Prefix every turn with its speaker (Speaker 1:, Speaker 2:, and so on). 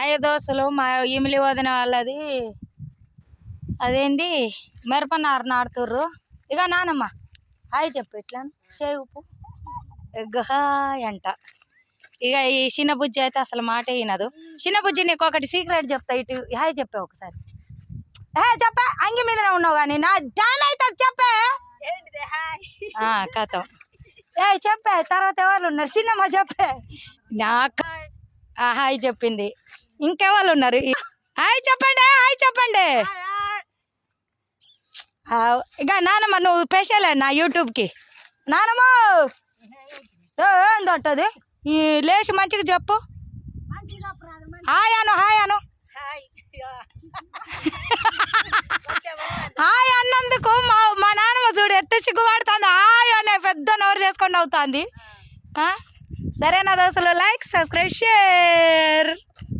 Speaker 1: Hi దోస్తులు మా ఇమిలి వదిన వాళ్ళది. అదేంది? మిరపనారు నాడుతుర్రు ఇక నానమ్మ. హాయ్ చెప్పు ఇట్లా చేయి ఉప్పు. హాయ్ అంట. ఇక ఈ చిన్న బుజ్జి అయితే అసలు మాట వినదు చిన్న బుజ్జి నీకు ఒకటి సీక్రెట్ చెప్తా ఇటు హాయ్ చెప్పే ఒకసారి. హే చెప్పే. అంగి మీదనే ఉన్నావు కానీ నా టైం అవుతుంది చెప్పే. ఆ, కథం. ఏ చెప్పే. తర్వాత ఎవరు ఉన్నారు? చిన్నమ్మ చెప్పే. నాకు హాయ్ చెప్పింది. ఇంకెవాళ్ళు ఉన్నారు? హాయ్ చెప్పండి హాయ్ చెప్పండి. ఇక నానమ్మ నువ్వు స్పెషల్ నా యూట్యూబ్కి? నానమ్మ! ఏ, ఈ లేచి మంచిగా చెప్పు. హాయ్ అను హాయ్ అను. హాయ్ అన్నందుకు మా మా నాన్నమ్మ చూడు ఎట్ట చిగ్గుపడుతుంది హాయ్ అనే పెద్ద నోరు చేసుకొని అవుతుంది సరేనా దోశలు లైక్ సబ్స్క్రైబ్ షేర్.